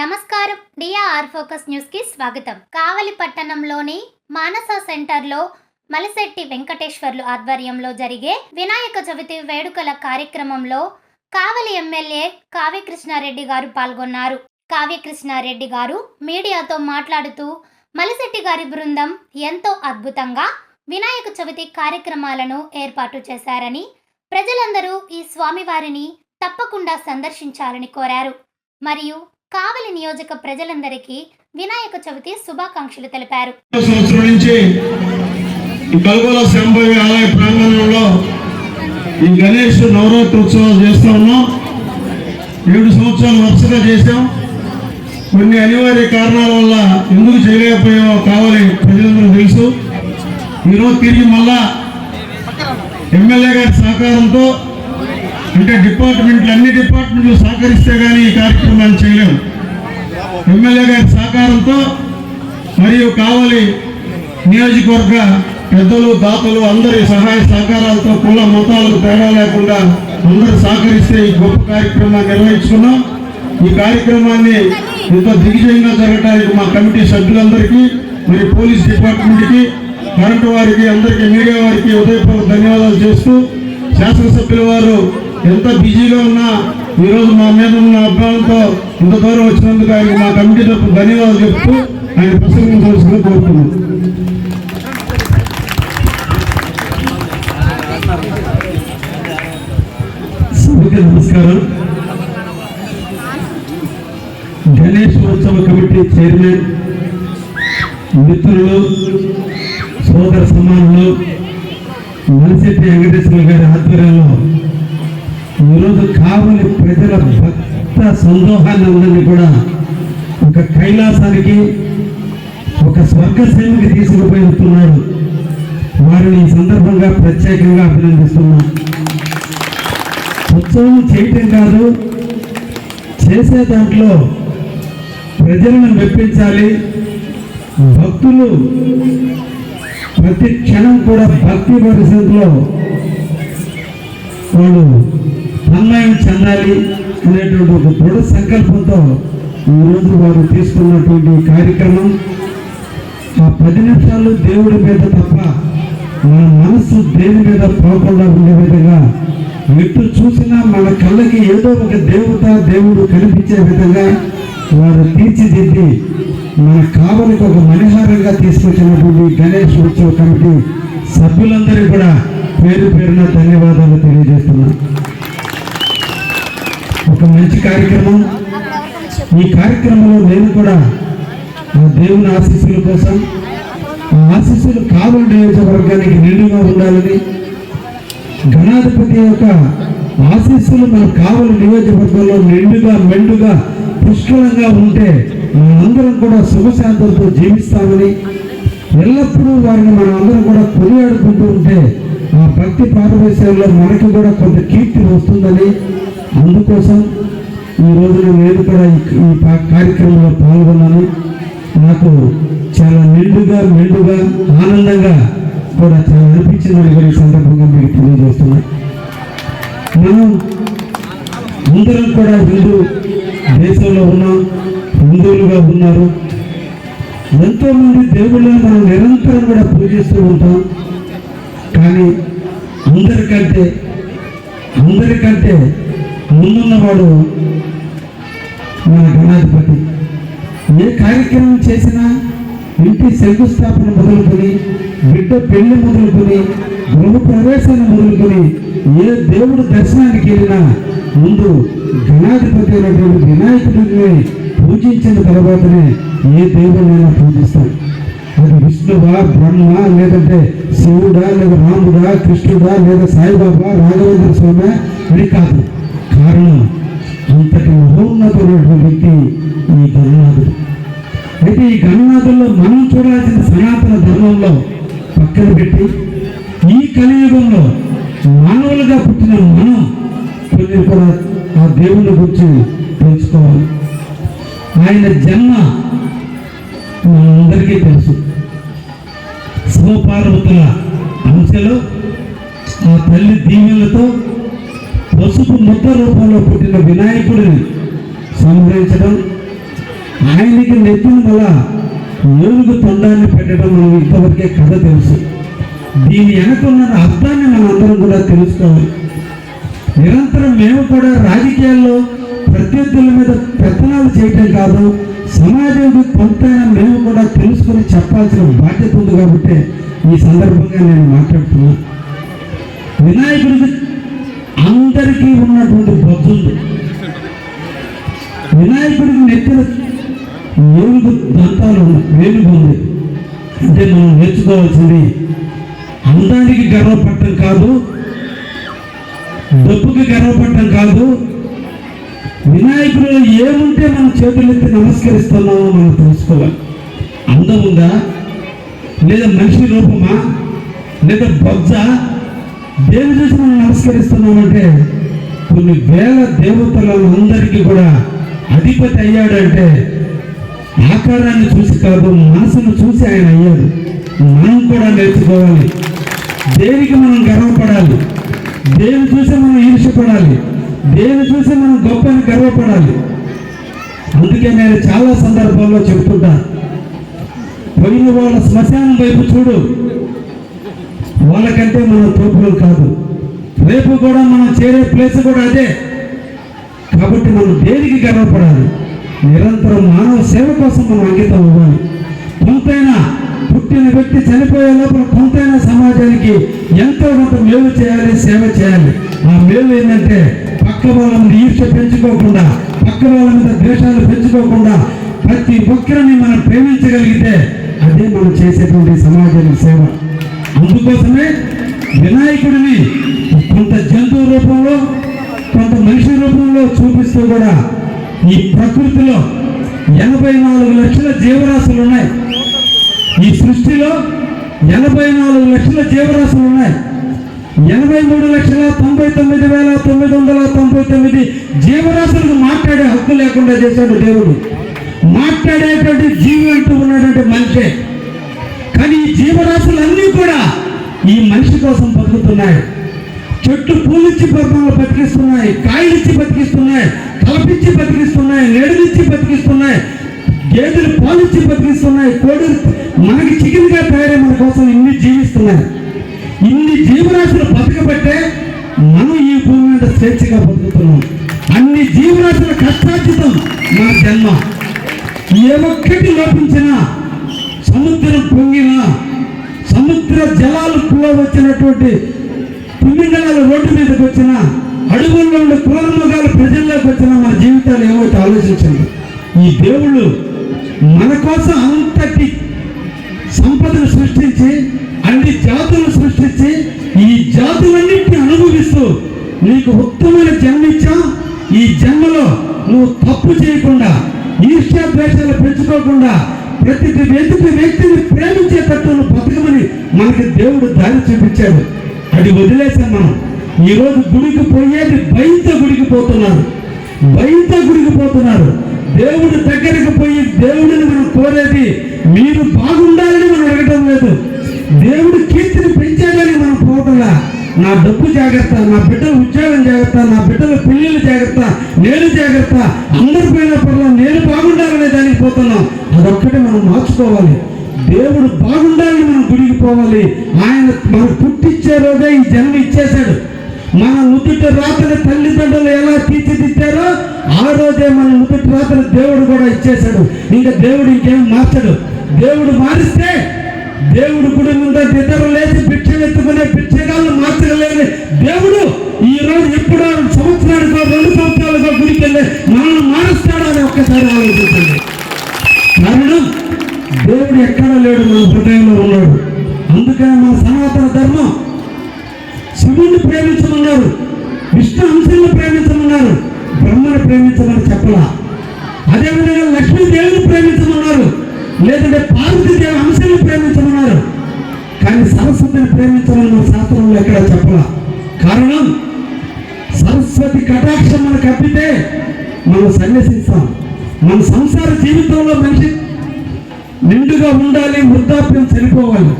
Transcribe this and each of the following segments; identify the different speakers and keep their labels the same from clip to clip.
Speaker 1: నమస్కారం DR focus న్యూస్కి స్వాగతం కావలి పట్టణంలోని మానస సెంటర్లో మలసెట్టి వెంకటేశ్వర్లు ఆధ్వర్యంలో జరిగే వినాయక చవితి వేడుకల కార్యక్రమంలో కావలి ఎమ్మెల్యే కావ్యకృష్ణారెడ్డి గారు పాల్గొన్నారు కావ్యకృష్ణారెడ్డి గారు మీడియాతో మాట్లాడుతూ మలసెట్టి గారి బృందం ఎంతో అద్భుతంగా వినాయక చవితి కార్యక్రమాలను ఏర్పాటు చేశారని ప్రజలందరూ ఈ స్వామివారిని తప్పకుండా సందర్శించాలని కోరారు మరియు కావలి నియోజక ప్రజలందరికీ వినాయక చవితి శుభాకాంక్షలు తెలిపారు
Speaker 2: సంవత్సరం నుంచి ఆలయ ప్రాంగణంలో ఈ గణేష్ నవరాత్రి ఉత్సవాలు చేస్తా ఉన్నాం ఏడు సంవత్సరాలు వరుసగా చేశాం కొన్ని అనివార్య కారణాల వల్ల ఎందుకు చేయలేకపోయామో కావాలి ప్రజలందరూ తెలుసు ఈరోజు తిరిగి మళ్ళా ఎమ్మెల్యే గారి సహకారంతో అంటే డిపార్ట్మెంట్లు అన్ని డిపార్ట్మెంట్లు సహకరిస్తే కానీ ఈ కార్యక్రమాన్ని చేయలేము ఎమ్మెల్యే గారి సహకారంతో మరియు కావాలి నియోజకవర్గ పెద్దలు దాతలు అందరి సహాయ సహకారాలతో కుల మతాలకు తేడా లేకుండా అందరూ సహకరిస్తే ఈ గొప్ప కార్యక్రమాన్ని నిర్వహించుకున్నాం ఈ కార్యక్రమాన్ని ఎంతో దిగ్విజయంగా జరగడానికి మా కమిటీ సభ్యులందరికీ మరి పోలీస్ డిపార్ట్మెంట్కి కరెంటు వారికి అందరికీ మీడియా వారికి ఉదయపూర్వక ధన్యవాదాలు చేస్తూ శాసనసభ్యుల వారు ఎంత బిజీగా ఉన్నా ఈరోజు మా మీద ఉన్న అభిమానంతో ఇంత దూరం వచ్చినందుకు ఆయన మా కమిటీ తప్పు ధన్యవాదాలు చెప్తూ ఆయన ప్రసంగించవలసింది కోరుతున్నాం నమస్కారం గణేశోత్సవ కమిటీ చైర్మన్ మిత్రులు సోదర సమానులు మనిషెట్టి వెంకటేశ్వర గారి ఆధ్వర్యంలో ఈరోజు కావలి ప్రజల భక్త సందోహాన్ని కూడా ఒక కైలాసానికి ఒక స్వర్గ సేవకి తీసుకుపోతున్నారు వస్తున్నారు వారిని ఈ సందర్భంగా ప్రత్యేకంగా అభినందిస్తున్నా ఉత్సవం చేయటం కాదు చేసే దాంట్లో ప్రజలను మెప్పించాలి భక్తులు ప్రతి క్షణం కూడా భక్తి పరిస్థితుల్లో వాళ్ళు అన్యాయం చెందాలి అనేటువంటి ఒక దృఢ సంకల్పంతో ఈరోజు వారు తీసుకున్నటువంటి కార్యక్రమం ఆ పది నిమిషాలు దేవుడి మీద తప్ప మన మనసు దేని మీద పోకుండా ఉండే విధంగా ఎటు చూసినా మన కళ్ళకి ఏదో ఒక దేవత దేవుడు కనిపించే విధంగా వారు తీర్చిదిద్ది మన కావలికి ఒక మణిహారంగా తీసుకొచ్చినటువంటి గణేష్ ఉత్సవ కమిటీ సభ్యులందరికీ కూడా పేరు పేరున ధన్యవాదాలు తెలియజేస్తున్నాను ఒక మంచి కార్యక్రమం ఈ కార్యక్రమంలో నేను కూడా దేవుని ఆశీస్సుల కోసం ఆశీస్సులు కావలి నియోజకవర్గానికి నిండుగా ఉండాలని గణాధిపతి యొక్క ఆశీస్సులు మన కావలి నియోజకవర్గంలో నిండుగా మెండుగా పుష్కలంగా ఉంటే మనందరం కూడా శుభశాంతులతో జీవిస్తామని ఎల్లప్పుడూ వారిని మనం అందరం కూడా కొనియాడుకుంటూ ఉంటే ఆ భక్తి పారవేశాల్లో మనకి కూడా కొంత కీర్తి వస్తుందని అందుకోసం ఈ రోజున నేను కూడా ఈ కార్యక్రమంలో పాల్గొన్నాను నాకు చాలా నిండుగా మెండుగా ఆనందంగా కూడా చాలా అనిపించిన కూడా సందర్భంగా మీకు తెలియజేస్తున్నా మనం అందరం కూడా హిందూ దేశంలో ఉన్నాం హిందువులుగా ఉన్నారు ఎంతోమంది దేవుళ్ళని మనం నిరంతరం కూడా పూజిస్తూ ఉంటాం కానీ అందరికంటే అందరికంటే ముందున్నవాడు మన గణాధిపతి ఏ కార్యక్రమం చేసినా ఇంటి శంకుస్థాపన మొదలుకొని బిడ్డ పెళ్లి మొదలుకొని గృహప్రవేశాన్ని మొదలుకొని ఏ దేవుడు దర్శనానికి వెళ్ళినా ముందు గణాధిపతి అయినటువంటి వినాయకుడిని పూజించిన తర్వాతనే ఏ దేవుడినైనా పూజిస్తాం అది విష్ణువా బ్రహ్మ లేదంటే శివుడా లేదా రాముడా కృష్ణుడా లేదా సాయిబాబా రాఘవేంద్ర స్వామి అని కాదు కారణం అంతటి మహోన్నతమైనటువంటి వ్యక్తి ఈ గణనాథుడు అయితే ఈ గణనాథుల్లో మనం చూడాల్సిన సనాతన ధర్మంలో పక్కన పెట్టి ఈ కలియుగంలో మానవులుగా పుట్టిన మనం కొన్ని కూడా ఆ దేవుని గురించి తెలుసుకోవాలి ఆయన జన్మ మనందరికీ తెలుసు శివపార్వతుల అంశలో ఆ తల్లి దీవెలతో పసుపు ముద్ద రూపంలో పుట్టిన వినాయకుడిని సంహరించడం ఆయనకి నెత్తిన వల్ల ఏనుగు తొండాన్ని పెట్టడం మనం ఇంతవరకే కథ తెలుసు దీని వెనకున్న అర్థాన్ని మనందరం కూడా తెలుసుకోవాలి నిరంతరం మేము కూడా రాజకీయాల్లో ప్రత్యర్థుల మీద పెత్తనాలు చేయటం కాదు సమాజానికి కొంత మేము కూడా తెలుసుకొని చెప్పాల్సిన బాధ్యత ఉంది కాబట్టి ఈ సందర్భంగా నేను మాట్లాడుతున్నా వినాయకుడికి అందరికీ ఉన్నటువంటి భక్తులు వినాయకుడికి నెత్తిన ఏలుగు దంతాలు ఏలుగు ఉంది అంటే మనం నేర్చుకోవాల్సింది అందానికి గర్వపడటం కాదు డబ్బుకి గర్వపడటం కాదు వినాయకుడు ఏముంటే మన చేతులెత్తి నమస్కరిస్తున్నామో మనం తెలుసుకోవాలి అందముందా ఉందా లేదా మనిషి రూపమా లేదా బొజ్జ దేవుని చూసి మనం నమస్కరిస్తున్నామంటే కొన్ని వేల దేవతల అందరికీ కూడా అధిపతి అయ్యాడంటే ఆకారాన్ని చూసి కాదు మనసును చూసి ఆయన అయ్యాడు మనం కూడా నేర్చుకోవాలి దేనికి మనం గర్వపడాలి దేవుని చూసి మనం ఈర్షపడాలి దేవుని చూసి మనం గొప్పని గర్వపడాలి అందుకే నేను చాలా సందర్భాల్లో చెప్తుంటా పోయిన వాళ్ళ శ్మశానం వైపు చూడు వాళ్ళకంటే మనం తోపులు కాదు రేపు కూడా మనం చేరే ప్లేస్ కూడా అదే కాబట్టి మనం దేనికి గర్వపడాలి నిరంతరం మానవ సేవ కోసం మనం అంకితం అవ్వాలి కొంతైనా పుట్టిన వ్యక్తి చనిపోయే లోపల కొంతైనా సమాజానికి ఎంతో కొంత మేలు చేయాలి సేవ చేయాలి ఆ మేలు ఏంటంటే పక్క వాళ్ళ మీద ఈర్ష పెంచుకోకుండా పక్క వాళ్ళ మీద ద్వేషాలు పెంచుకోకుండా ప్రతి ఒక్కరిని మనం ప్రేమించగలిగితే అదే మనం చేసేటువంటి సమాజానికి సేవ అందుకోసమే వినాయకుడిని కొంత జంతువు రూపంలో కొంత మనిషి రూపంలో చూపిస్తూ కూడా ఈ ప్రకృతిలో ఎనభై నాలుగు లక్షల జీవరాశులు ఉన్నాయి ఈ సృష్టిలో ఎనభై నాలుగు లక్షల జీవరాశులు ఉన్నాయి ఎనభై మూడు లక్షల తొంభై తొమ్మిది వేల తొమ్మిది వందల తొంభై తొమ్మిది జీవరాశులకు మాట్లాడే హక్కు లేకుండా చేశాడు దేవుడు మాట్లాడేటువంటి జీవి అంటూ ఉన్నటువంటి మనిషే కానీ ఈ జీవరాశులన్నీ కూడా ఈ మనిషి కోసం బతుకుతున్నాయి చెట్లు పూలిచ్చి బతికిస్తున్నాయి కాయలిచ్చి బతికిస్తున్నాయి కలపించి బతికిస్తున్నాయి నేడునిచ్చి బతికిస్తున్నాయి గేదెలు పాలిచ్చి బతికిస్తున్నాయి కోడి మనకి చికెన్గా తయారై మన కోసం ఇన్ని జీవిస్తున్నాయి ఇన్ని జీవరాశులు బతకబట్టే మనం ఈ భూమి మీద స్వేచ్ఛగా బతుకుతున్నాం అన్ని జీవరాశుల కష్టార్జితం మన జన్మ ఏ ఒక్కటి లోపించినా సముద్రం పొంగిన సముద్ర జలాలు వచ్చినటువంటి పుణ్యజలాలు రోడ్డు మీదకి వచ్చిన అడుగుల్లో ఉండే కులర్మగాలు ప్రజల్లోకి వచ్చిన మన జీవితాలు ఏమవుతాయి ఆలోచించండి ఈ దేవుడు మన కోసం అంతటి సంపదను సృష్టించి అన్ని జాతులను సృష్టించి ఈ జాతులన్నింటినీ అనుభవిస్తూ నీకు ఉత్తమైన జన్మ ఇచ్చా ఈ జన్మలో నువ్వు తప్పు చేయకుండా ఈర్ష్యా ద్వేషాలు పెంచుకోకుండా ప్రతి వ్యక్తి వ్యక్తిని ప్రేమించే తత్వం బతకమని మనకి దేవుడు దారి చూపించాడు అది వదిలేసాం మనం ఈరోజు గుడికి పోయేది బయట గుడికి పోతున్నారు బయట గుడికి పోతున్నారు దేవుడి దగ్గరికి పోయి దేవుడిని మనం కోరేది మీరు బాగుండాలని మనం అడగటం లేదు దేవుడి కీర్తిని పెంచేదని మనం పోవటంలా నా డబ్బు జాగ్రత్త నా బిడ్డల ఉద్యోగం జాగ్రత్త నా బిడ్డల పెళ్ళిళ్ళు జాగ్రత్త నేను జాగ్రత్త అందరి పైన పర్లా నేను బాగుండాలనే దానికి పోతున్నాం అదొక్కటే మనం మార్చుకోవాలి దేవుడు బాగుండాలని మనం గుడికి పోవాలి ఆయన మనం పుట్టిచ్చే రోజే ఈ జన్మ ఇచ్చేశాడు మన నుదుట రాత్ర తల్లిదండ్రులు ఎలా తీర్చిదిద్దారో ఆ రోజే మన నుదుట రాత్రి దేవుడు కూడా ఇచ్చేశాడు ఇంకా దేవుడు ఇంకేం మార్చడు దేవుడు మారిస్తే దేవుడు కుటుంబంతో నిద్ర లేదు భిక్ష ఎత్తుకునే భిక్షగాలు మార్చగలేని దేవుడు ఈ రోజు ఎప్పుడో సంవత్సరానికి రెండు సంవత్సరాలుగా గురికెళ్ళి మనల్ని మారుస్తాడు అని ఒక్కసారి ఆలోచించండి కారణం దేవుడు ఎక్కడ లేడు మన హృదయంలో ఉన్నాడు అందుకని మన సనాతన ధర్మం శివుణ్ణి ప్రేమించమన్నారు విష్ణు అంశాన్ని ప్రేమించమన్నారు బ్రహ్మను ప్రేమించమని చెప్పలా అదేవిధంగా లక్ష్మీదేవిని ప్రేమించమన్నారు లేదంటే పార్వతీదేవి అంశాన్ని ప్రేమించమన్నారు కానీ సరస్వతిని ప్రేమించమని మన శాస్త్రంలో ఎక్కడ చెప్పాల కారణం సరస్వతి కటాక్షం మనం కప్పితే మనం సన్యసిస్తాం మన సంసార జీవితంలో మనిషి నిండుగా ఉండాలి వృద్ధాప్యం చనిపోవాలి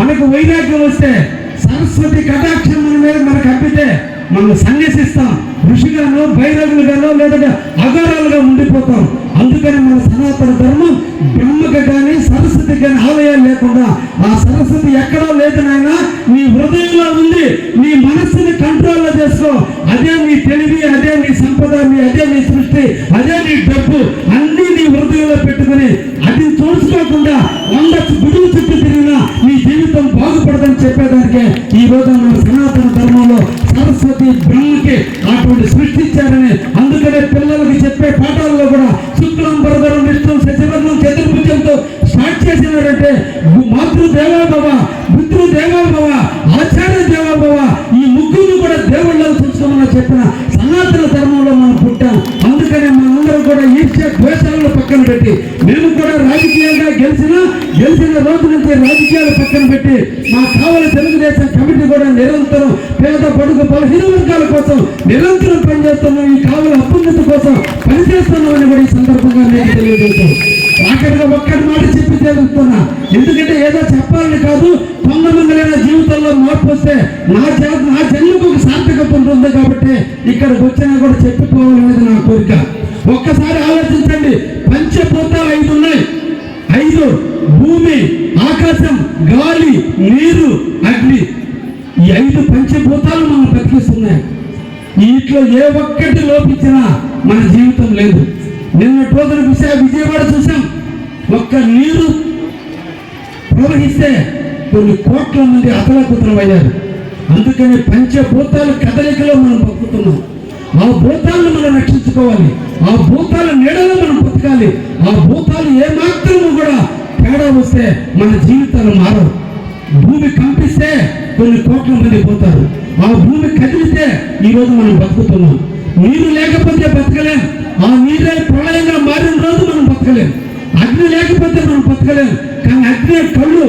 Speaker 2: మనకు వైరాగ్యం వస్తే సరస్వతి కటాక్షం మన మీద మనకు కప్పితే మనం సన్యసిస్తాం ఋషిగానో భైరవులుగానో లేదంటే అగారాలుగా ఉండిపోతాం అందుకని మన సనాతన ధర్మం బ్రహ్మకి కానీ సరస్వతి కానీ ఆలయాలు లేకుండా ఆ సరస్వతి ఎక్కడో లేదు నాయన నీ హృదయంలో ఉంది నీ మనస్సుని కంట్రోల్లో చేసుకో అదే నీ తెలివి అదే నీ సంపద నీ అదే నీ సృష్టి అదే నీ డబ్బు అన్నీ నీ హృదయంలో పెట్టుకుని అది చూసుకోకుండా వంద గురువు చుట్టూ తిరిగినా నీ జీవితం బాగుపడదని చెప్పేదానికి ఈ రోజు మన సనాతన ధర్మంలో సరస్వతి బ్రహ్మకి అటువంటి సృష్టించారని అందుకనే పిల్లలకి చెప్పే పాఠాల్లో కూడా పెట్టి మేము కూడా రాజకీయంగా గెలిచిన గెలిచిన రోజు నుంచి రాజకీయాలు పక్కన పెట్టి మా కావలి తెలుగుదేశం కమిటీ కూడా నిరంతరం పేద పడుగు బలహీన వర్గాల కోసం నిరంతరం పనిచేస్తున్నాం ఈ కావలి అభ్యున్నతి కోసం పనిచేస్తున్నామని కూడా ఈ సందర్భంగా నేను తెలియజేస్తాం ఆఖరిగా ఒక్కటి మాట చెప్పి తెలుగుతున్నా ఎందుకంటే ఏదో చెప్పాలని కాదు పొందమందులైన జీవితంలో మార్పు వస్తే నా నా జన్మకు ఒక సార్థకత ఉంటుంది కాబట్టి ఇక్కడికి వచ్చినా కూడా చెప్పిపోవాలనేది నా కోరిక ఒక్కసారి ఆలోచించండి పంచభూతాలు ఐదు ఉన్నాయి ఐదు భూమి ఆకాశం గాలి నీరు అగ్ని ఈ ఐదు పంచభూతాలు మనం బ్రతికిస్తున్నాయి వీటిలో ఏ ఒక్కటి లోపించినా మన జీవితం లేదు నిన్న రోజున విషయా విజయవాడ చూసాం ఒక్క నీరు ప్రవహిస్తే కొన్ని కోట్ల మంది అతలకుతలం అయ్యారు అందుకని పంచభూతాలు కదలికలో మనం బతుకుతున్నాం ఆ భూతాలను మనం రక్షించుకోవాలి ఆ భూతాల నీడలో మనం బ్రతకాలి ఆ భూతాలు ఏ కూడా తేడా వస్తే మన జీవితాలు మారవు భూమి కంపిస్తే కొన్ని కోట్ల మంది పోతారు ఆ భూమి కదిలితే ఈరోజు మనం బతుకుతున్నాం నీరు లేకపోతే బతకలేం ఆ నీరే ప్రళయంగా మారిన రోజు మనం బతకలేం అగ్ని లేకపోతే మనం బతకలేం కానీ అగ్ని కళ్ళు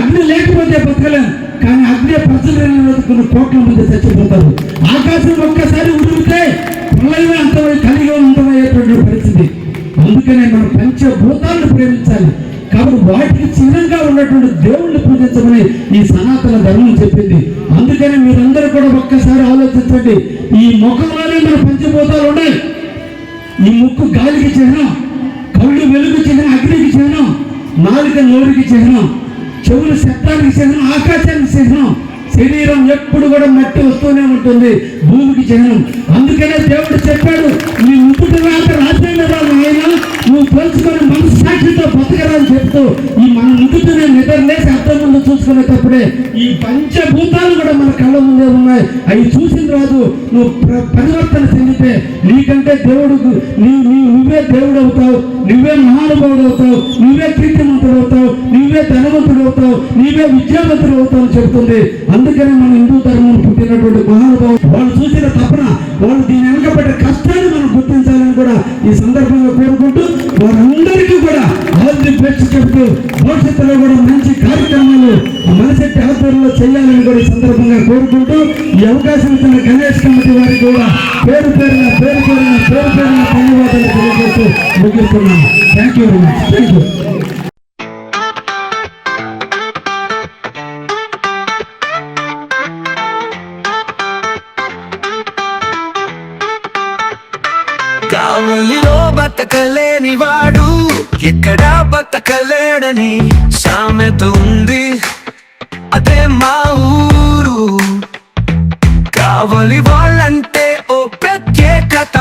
Speaker 2: అగ్ని లేకపోతే బతకలేం కానీ అగ్నే పచ్చలేని కొన్ని కోట్ల మంది చచ్చిపోతారు ఆకాశం ఒక్కసారి ఉడిగితే ప్రళయం అంతమై కలిగే అంతమయ్యేటువంటి పరిస్థితి అందుకనే మనం పంచభూతాలను ప్రేమించాలి కాబట్టి వాటికి చిహ్నంగా ఉన్నటువంటి దేవుణ్ణి పూజించమని ఈ సనాతన ధర్మం చెప్పింది అందుకని మీరందరూ కూడా ఒక్కసారి ఆలోచించండి ఈ ముఖంలోనే మన పంచభూతాలు ఉన్నాయి ఈ ముక్కు గాలికి చిహ్నం కళ్ళు వెలుగు చిహ్నం అగ్నికి చిహ్నం నాలుక నోరుకి చిహ్నం చెవులు శబ్దానికి చిహ్నం ఆకాశానికి చిహ్నం శరీరం ఎప్పుడు కూడా మట్టి వస్తూనే ఉంటుంది భూమికి చిహ్నం అందుకనే దేవుడు చెప్పాడు నీ ఉప్పుటి రాత నువ్వు పోల్చుకొని మనస్సాక్షితో బతకరని చెప్తూ ఈ మన నిద్ర నిద్రలేసి అర్థం ముందు చూసుకునేటప్పుడే ఈ పంచభూతాలు కూడా మన కళ్ళ ముందే ఉన్నాయి అవి చూసిన రాదు నువ్వు పరివర్తన చెందితే నీకంటే దేవుడు నీ నీ నువ్వే దేవుడు అవుతావు నువ్వే మహానుభావుడు అవుతావు నువ్వే కీర్తిమంతుడు అవుతావు నువ్వే ధనవంతుడు అవుతావు నీవే విద్యావంతుడు అవుతావు అని చెబుతుంది అందుకనే మన హిందూ ధర్మం పుట్టినటువంటి మహానుభావుడు వాళ్ళు చూసిన తపన వాళ్ళు దీని వెనకబడ్డ కష్టాన్ని మనం గుర్తించాలి కూడా ఈ సందర్భంగా కోరుకుంటూ వారందరికీ కూడా ఆల్ పేర్చి చెప్తూ భవిష్యత్తులో కూడా మంచి కార్యక్రమాలు మనసెట్టి ఆధ్వర్యంలో చేయాలని కూడా సందర్భంగా కోరుకుంటూ ఈ అవకాశం ఇచ్చిన గణేష్ కమిటీ వారికి కూడా పేరు పేరున పేరు పేరున పేరు పేరున ధన్యవాదాలు తెలియజేస్తూ ముగిస్తున్నాను thank you very much thank you ఎక్కడా బతకలేడని సామెత ఉంది అదే మా ఊరు కావలి వాళ్ళంటే ఓ ప్రత్యేకత